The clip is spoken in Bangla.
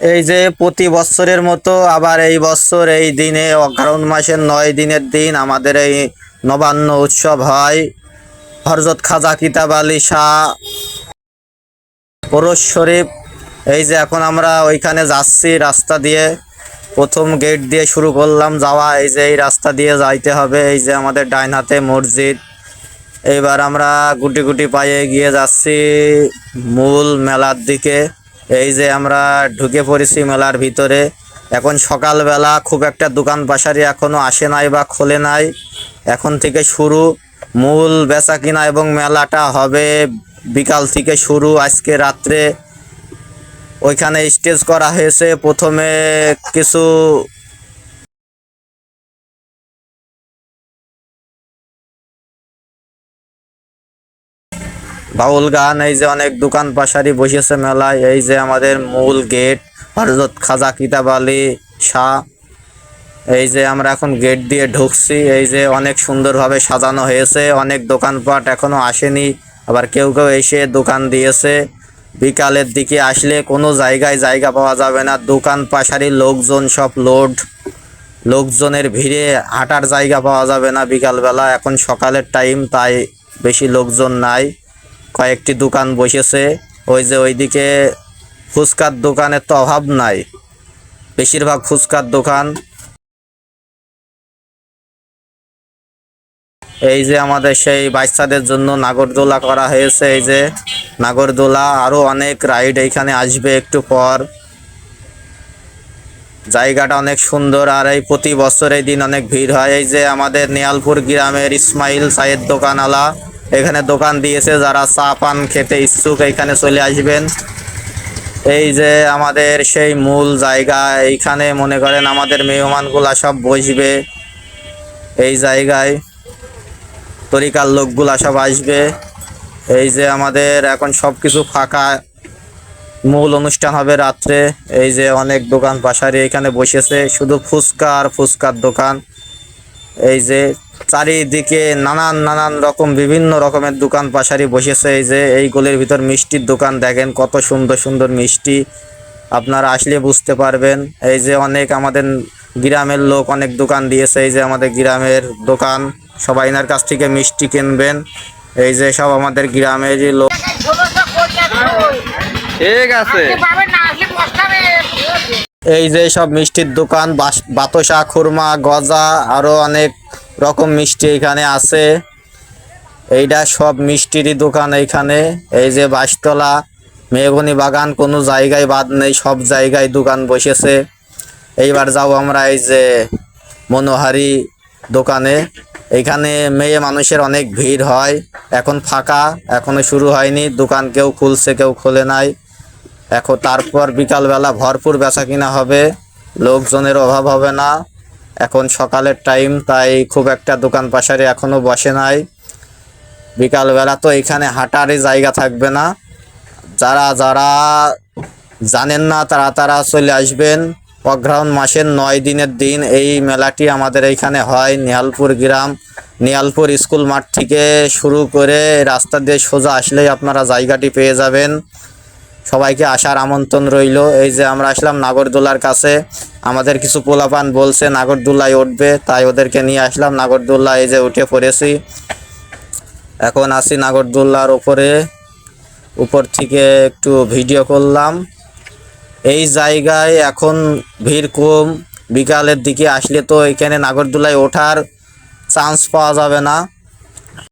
এই যে প্রতি বছরের মতো আবার এই বছর এই দিনে অগ্রহণ মাসের নয় দিনের দিন আমাদের এই নবান্ন উৎসব হয়। হরজত খাজা কিতাব আলী শাহ পরশ শরীফ। এই যে এখন আমরা ওইখানে যাচ্ছি রাস্তা দিয়ে। প্রথম গেট দিয়ে শুরু করলাম যাওয়া। এই যে এই রাস্তা দিয়ে যাইতে হবে। এই যে আমাদের ডাইন হাতে মসজিদ। এইবার আমরা গুটি গুটি পায়ে গিয়ে যাচ্ছি মূল মেলার দিকে। এই যে আমরা ঢুকে পড়েছি মেলার ভিতরে। এখন সকালবেলা খুব একটা দোকান পাশারি এখনও আসে নাই বা খোলে নাই। এখন থেকে শুরু। মূল বেচা কিনা এবং মেলাটা হবে বিকাল থেকে শুরু। আজকে রাত্রে ওইখানে স্টেজ করা হয়েছে। প্রথমে কিছু বাউল গান, এই যে অনেক দোকান পাশারি বসেছে মেলায়, এই যে আমাদের মূল গেট হরজত খাজা কিতাব আলী শাহ। এই যে আমরা এখন গেট দিয়ে ঢুকছি, এই যে অনেক সুন্দরভাবে সাজানো হয়েছে, অনেক দোকানপাট এখনও আসেনি, আবার কেউ কেউ এসে দোকান দিয়েছে। বিকালের দিকে আসলে কোনো জায়গায় জায়গা পাওয়া যাবে না, দোকান পাশারি লোকজন সব লোড। লোকজনের ভিড়ে হাঁটার জায়গা পাওয়া যাবে না বিকালবেলা, এখন সকালের টাইম তাই বেশি লোকজন নাই। কয়েকটি দোকান বসেছে। ওই যে ওইদিকে ফুচকার দোকানের তো অভাব নাই। বেশিরভাগ ফুচকার দোকান। এই যে আমাদের সেই বাচ্চাদের জন্য নাগরদোলা করা হয়েছে। এই যে নাগরদোলা, আরও অনেক রাইড এইখানে আসবে একটু পর। জায়গাটা অনেক সুন্দর আর এই প্রতি বছর এই দিন অনেক ভিড় হয়। এই যে আমাদের নিয়ালপুর গ্রামের ইসমাইল সাইদ দোকানওয়ালা এখানে দোকান দিয়েছে, যারা চা পান খেতে ইচ্ছুক এখানে চলে আসবেন। এই যে আমাদের সেই মূল জায়গা, এইখানে মনে করেন আমাদের মেহমানগুলা সব বসবে। এই জায়গায় তরিকার লোকগুলা সব আসবে। এই যে আমাদের এখন সব কিছু ফাঁকা। মূল অনুষ্ঠান হবে রাত্রে। এই যে অনেক দোকান পাশারি এখানে বসেছে, শুধু ফুচকা আর ফুচকার দোকান। এই যে চারিদিকে নানান নানান রকম বিভিন্ন রকমের দোকান পাশারি বসেছে। এই যে এইগুলির ভিতর মিষ্টির দোকান দেখেন কত সুন্দর সুন্দর মিষ্টি। আপনারা আসলে বুঝতে পারবেন এই যে অনেক আমাদের গ্রামের লোক অনেক দোকান দিয়েছে এই যে আমাদের গ্রামের দোকান। সবাই এনার কাছ থেকে মিষ্টি কিনবেন এই যে সব আমাদের গ্রামেরই লোক। ঠিক আছে। এই যে সব মিষ্টির দোকান বাতাসা খুরমা গজা আরও অনেক রকম মিষ্টি এখানে আছে। এইটা সব মিষ্টিরই দোকান এইখানে। এই যে বাসতলা মেহগনি বাগান, কোনো জায়গায় বাদ নেই, সব জায়গায় দোকান বসেছে। এইবার যাও আমরা এই যে মনোহারি দোকানে। এখানে মেয়ে মানুষের অনেক ভিড় হয়। এখন ফাঁকা, এখনও শুরু হয়নি। দোকান কেউ খুলছে, কেউ খোলে নাই। এখন তারপর বিকালবেলা ভরপুর বেচা কিনা হবে। লোকজনের অভাব হবে না। এখন সকালের টাইম তাই খুব একটা দোকান পাশারে এখনও বসে নাই। বিকালবেলা তো এখানে হাঁটারই জায়গা থাকবে না। যারা যারা জানেন না, তারা তারা চলে আসবেন। অগ্রহণ মাসের নয় দিনের দিন এই মেলাটি আমাদের এইখানে হয় নিহালপুর গ্রাম। নিহালপুর স্কুল মাঠ থেকে শুরু করে রাস্তা দিয়ে সোজা আসলেই আপনারা জায়গাটি পেয়ে যাবেন। সবাইকে আসার আমন্ত্রণ রইল। এই যে আমরা আসলাম নাগরদোলার কাছে। আমাদের কিছু পোলাপান বলছে, নাগরদোলায় উঠবে। তাই ওদেরকে নিয়ে আসলাম। নাগরদোল্লা এই যে উঠে পড়েছি। এখন আসি নাগরদোল্লার ওপরে উপর থেকে একটু ভিডিও করলাম। এই জায়গায় এখন ভিড় কম। বিকালের দিকে আসলে তো এখানে নাগরদোলায় ওঠার চান্স পাওয়া যাবে না।